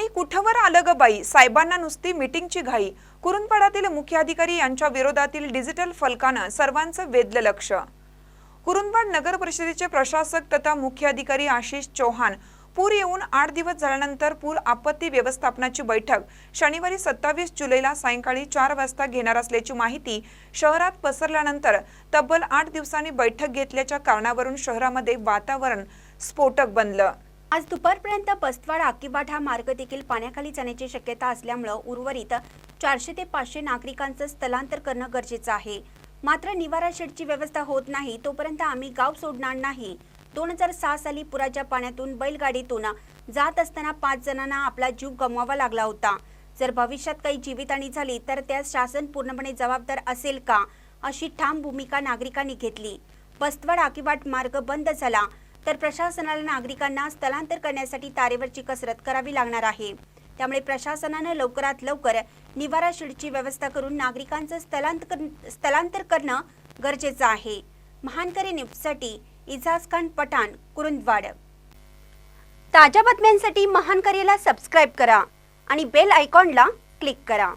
आणि कुठवर आलं ग बाई? साहेबांना नुसती मिटिंगची घाई. कुरुंदपाडातील मुख्याधिकारी यांच्या विरोधातील डिजिटल फलकानं सर्वांचं वेधलं लक्ष. कुरुंदवाड नगर परिषदेचे प्रशासक तथा मुख्याधिकारी आशिष चौहान पूर येऊन आठ दिवस झाल्यानंतर पूर आपत्ती व्यवस्थापनाची बैठक शनिवारी सत्तावीस जुलैला सायंकाळी चार वाजता घेणार असल्याची माहिती शहरात पसरल्यानंतर तब्बल आठ दिवसांनी बैठक घेतल्याच्या कारणावरून शहरामध्ये वातावरण स्फोटक बनलं. आज दुपारपर्यंत पस्तवाडा आकीबाट हा मार्ग देखील पाण्याखाली जाण्याची शक्यता असल्यामुळं उर्वरित चारशे ते पाचशे नागरिकांचं स्थलांतर करणं गरजेचं आहे. मात्र निवारा शेडची व्यवस्था होत नाही तोपर्यंत आम्ही गाव सोडणार नाही. दोन हजार सहा साली पुराच्या पाण्यातून बैलगाडीतून जात असताना पाच जणांना आपला जीव गमवावा लागला होता. जर भविष्यात काही जीवितहानी झाली तर त्यास शासन पूर्णपणे जबाबदार असेल का अशी ठाम भूमिका नागरिकांनी घेतली. बस्तवाड आकिवाट मार्ग बंद झाला. तर प्रशासनाला नागरिकांना स्थलांतर करण्यासाठी तारेवरची कसरत करावी लागणार आहे. त्यामुळे प्रशासनानं लवकरात लवकर निवारा शिडची व्यवस्था करून नागरिकांचं स्थलांतर स्थलांतर करणं गरजेचं आहे. महानकरी न्यूजसाठी इजाज खान पठाण कुरुंदवाड. ताज्या बातम्यांसाठी महानकरीला सबस्क्राईब करा आणि बेल आयकॉनला क्लिक करा.